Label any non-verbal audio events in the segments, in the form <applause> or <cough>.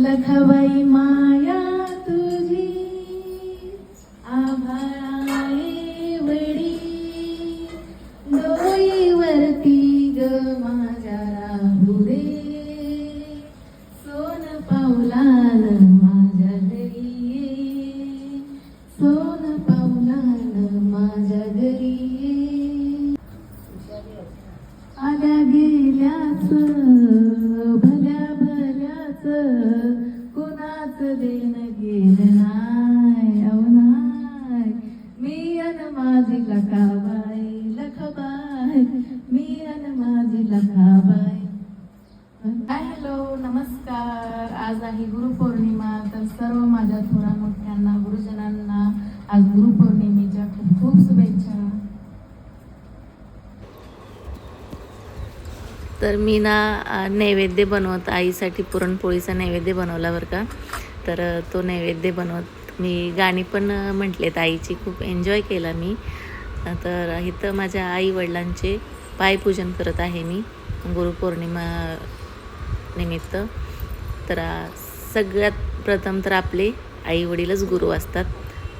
लखबाई माया तर मी ना नैवेद्य बनवत आईसाठी पुरणपोळीचा नैवेद्य बनवला बरं का. तर तो नैवेद्य बनवत मी गाणी पण म्हटलेत आईची खूप एन्जॉय केला मी. तर इथं माझ्या आई वडिलांचे पायपूजन करत आहे मी गुरुपौर्णिमा निमित्त. तर सगळ्यात प्रथम तर आपले आई वडीलच गुरु असतात.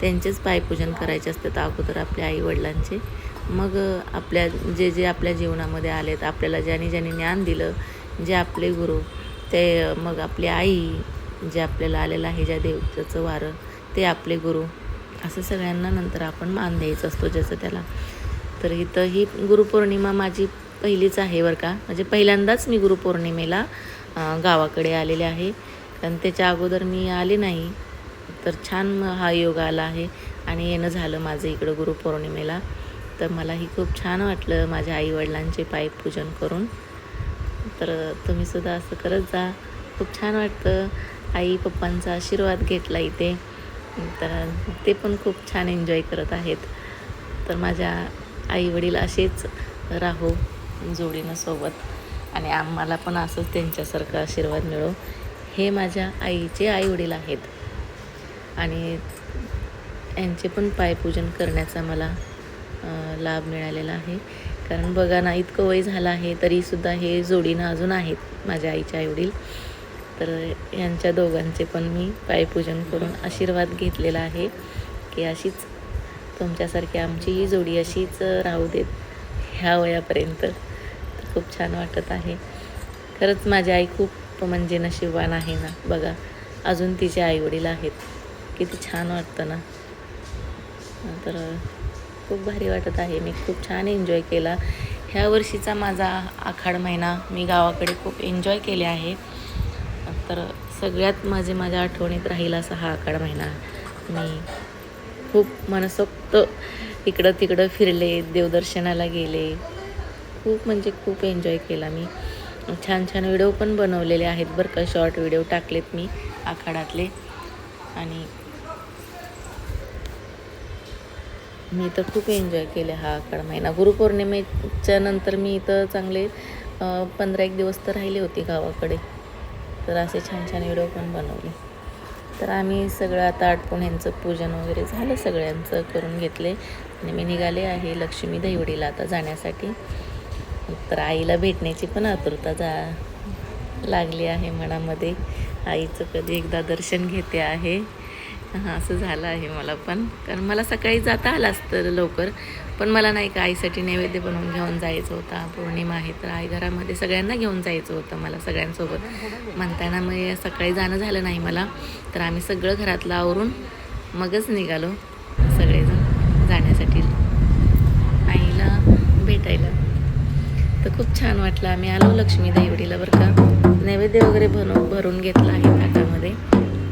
त्यांचेच पायपूजन करायचे असतात अगोदर आपल्या आई वडिलांचे मग आपल्या जे जे आपल्या जीवनामध्ये आलेत आपल्याला ज्याने ज्यांनी ज्ञान दिलं जे आपले गुरु ते मग आपली आई जे आपल्याला आलेलं आहे ज्या देवताचं वारं ते आपले गुरु असं सगळ्यांना नंतर आपण मान द्यायचं असतो ज्याचं त्याला. तर इथं ही गुरुपौर्णिमा माझी पहिलीच आहे बरं का. म्हणजे पहिल्यांदाच मी गुरुपौर्णिमेला गावाकडे आलेले आहे. कारण त्याच्या अगोदर मी आले नाही. तर छान हा योग आला आहे. आणि येणं झालं माझं इकडं गुरुपौर्णिमेला. तर मलाही खूप छान वाटलं माझ्या आईवडिलांचे पायपूजन करून. तर तुम्हीसुद्धा असं करत जा. खूप छान वाटतं. आई पप्पांचा आशीर्वाद घेतला इथे. तर ते पण खूप छान एन्जॉय करत आहेत. तर माझ्या आईवडील असेच राहो जोडीनं सोबत. आणि आम्हाला पण असंच त्यांच्यासारखं आशीर्वाद मिळो. हे माझ्या आईचे आईवडील आहेत. आणि यांचे पण पायपूजन करण्याचा मला लाभ मिळालेला आहे. कारण बघा ना इतकं वय झालं आहे तरीसुद्धा हे जोडीनं अजून आहेत माझ्या आईचे आईवडील. तर यांच्या दोघांचे पण मी पायपूजन करून आशीर्वाद घेतलेला आहे. की अशीच तुमच्यासारखी आमची ही जोडी अशीच राहू देत ह्या वयापर्यंत. तर खूप छान वाटत आहे. खरंच माझी आई खूप म्हणजे नशीबवान आहे ना बघा. अजून तिचे आईवडील आहेत. किती छान वाटतं ना. तर खूप भारी वाटत आहे. मी खूप छान एन्जॉय केला. ह्या वर्षीचा माझा आखाड महिना मी गावाकडे खूप एन्जॉय केले आहे. तर सगळ्यात माझे माझ्या आठवणीत राहील असा हा आखाड महिना. मी खूप मनसोक्त इकडं तिकडं फिरले देवदर्शनाला गेले. खूप म्हणजे खूप एन्जॉय केला मी. छान छान व्हिडिओ पण बनवलेले आहेत बरं का. शॉर्ट व्हिडिओ टाकलेत मी आखाडातले आणि मी तर खूप एन्जॉय केले हा आखाड महिना. गुरुपौर्णिमेच्या नंतर मी इथं चांगले पंधरा एक दिवस तर राहिले होते गावाकडे. तर असे छान छान व्हिडिओ पण बनवले. तर आम्ही सगळं आता आटपून यांचं पूजन वगैरे झालं सगळ्यांचं करून घेतले. आणि मी निघाले आहे लक्ष्मी दहिवडीला आता जाण्यासाठी. तर आईला भेटण्याची पण आतुरता जा लागली आहे मनामध्ये. आईचं कधी एकदा दर्शन घेते आहे. हां असं झालं आहे मला पण. कारण मला सकाळी जाता आलं असतं लवकर पण मला नाही का आईसाठी नैवेद्य बनवून घेऊन जायचं होता. पौर्णिमा आहे तर आई घरामध्ये सगळ्यांना घेऊन जायचं होतं मला सगळ्यांसोबत. म्हणताना मग सकाळी जाणं झालं नाही मला तर आम्ही सगळं घरातलं आवरून मगच निघालो सगळेजण जाण्यासाठी. आईला भेटायला. तर खूप छान वाटलं. आम्ही आलो लक्ष्मी देवडीला बरं का. नैवेद्य वगैरे बनव भरून घेतला आहे ताटामध्ये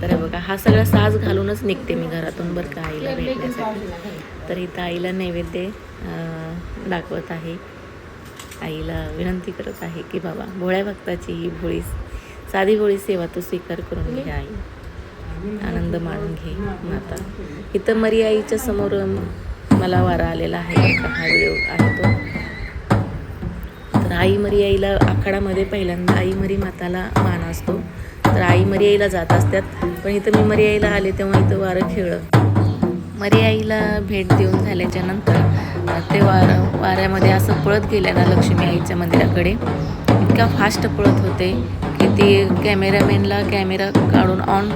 तर बघा हा सगळा साज घालूनच निघते मी घरातून बरं का आईला भेटण्यासाठी. तर इथं आईला नैवेद्य दाखवत आहे. आईला विनंती करत आहे की बाबा भोळ्या भक्ताची ही भोळी साधी भोळी सेवा तू स्वीकार करून घे आई. आनंद मानून घे माता. इथं मरी आईच्या समोर मला वारा आलेला आहे हा व्हिडिओ आहे तो. तर आई मरी आईला आखाडामध्ये पहिल्यांदा आई मरी माताला मान असतो. तर आई मर्याईला जात असतात. पण इथं मी मर्याईला आले तेव्हा इथं वारं खेळलं मर्याईला भेट देऊन झाल्याच्यानंतर ते वार वाऱ्यामध्ये असं पळत गेल्या ना लक्ष्मी आईच्या मंदिराकडे. इतका फास्ट पळत होते की ते कॅमेरामॅनला कॅमेरा काढून ऑन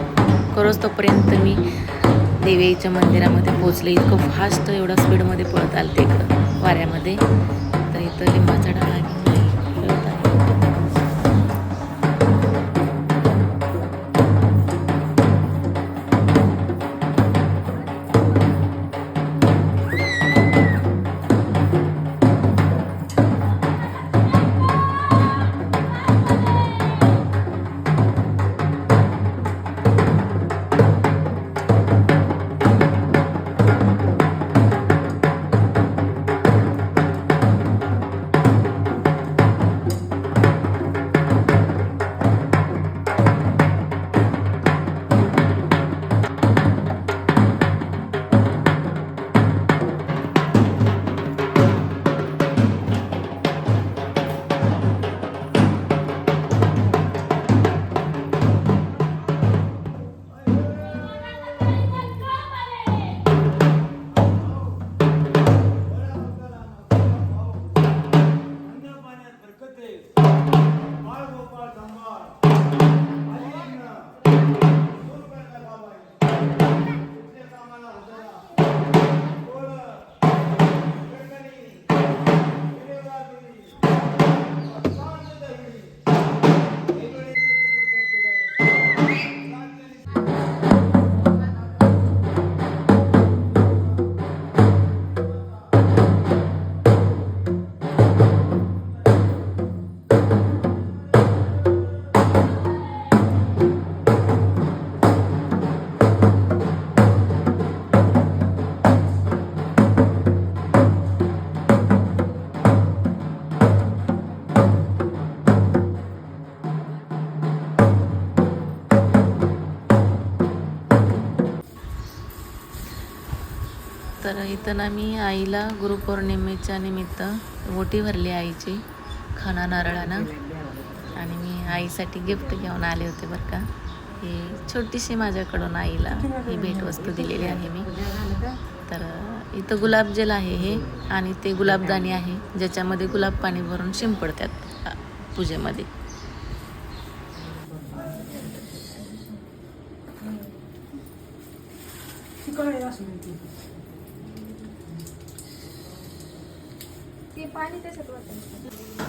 करोच तोपर्यंत मी देवीच्या मंदिरामध्ये पोचले इतकं फास्ट एवढा स्पीडमध्ये पळत आलं ते इकडं वाऱ्यामध्ये. तर इथं लिंबाचा तर इथं ना मी आईला गुरुपौर्णिमेच्या निमित्त ओटी भरली आईची खाना नारळानं. आणि मी आईसाठी गिफ्ट घेऊन आले होते बरं का. ही छोटीशी माझ्याकडून आईला ही भेटवस्तू दिलेली आहे मी. तर इथं गुलाबजल आहे हे आणि ते गुलाबदाणी आहे ज्याच्यामध्ये गुलाब पाणी भरून शिंपडतात पूजेमध्ये. ते पाणी त्याच्यात वाटत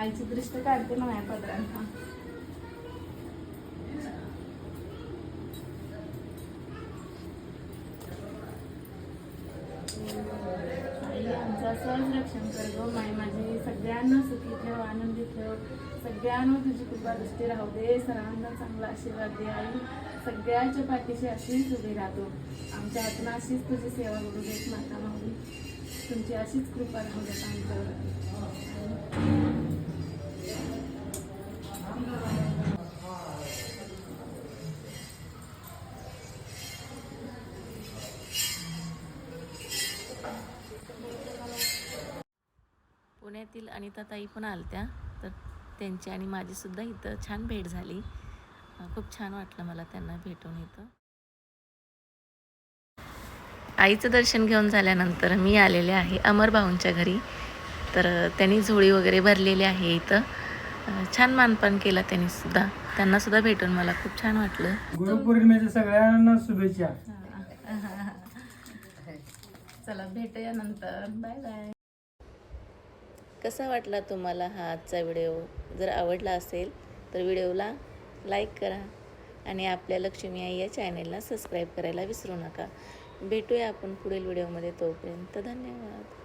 आईची दृष्ट काढते ना माझ्या पदरांना. आई आमचं सहज रक्षण कर गो माई माझी. सगळ्यांना सुखी ठेव आनंदी ठेव. सगळ्यांना तुझी कृपा दृष्टी राहू दे. सर्वांना चांगला आशीर्वाद दे आई. सगळ्याच्या पाठीशी अशीच उभी राहतो. आमच्या हातून अशीच तुझी सेवा करू देत माता माऊली. तुमची अशीच कृपा राहू देत आमच्यावर. पुण्यातील अनिताताई पण आलत्या. तर त्यांची आणि माझी सुद्धा इथं छान भेट झाली. खूप छान वाटलं मला त्यांना भेटून इथं. आईचं दर्शन घेऊन झाल्यानंतर मी आलेले आहे अमर भाऊंच्या घरी. तर त्यांनी झोळी वगैरे भरलेली आहे इथं. छान मानपान केला त्यांनी सुद्धा. त्यांना सुद्धा भेटून मला खूप छान वाटलं. गुरुपौर्णिमेच्या सगळ्यांना शुभेच्छा. <laughs> चला भेटूया नंतर. Bye bye. कसा वाटला तुम्हाला हा आजचा व्हिडिओ? जर आवडला असेल तर व्हिडिओला लाईक करा आणि आपल्या लक्ष्मी आई या चॅनेलला सबस्क्राईब करायला विसरू नका. भेटूया आपण पुढील व्हिडिओमध्ये तोपर्यंत. धन्यवाद.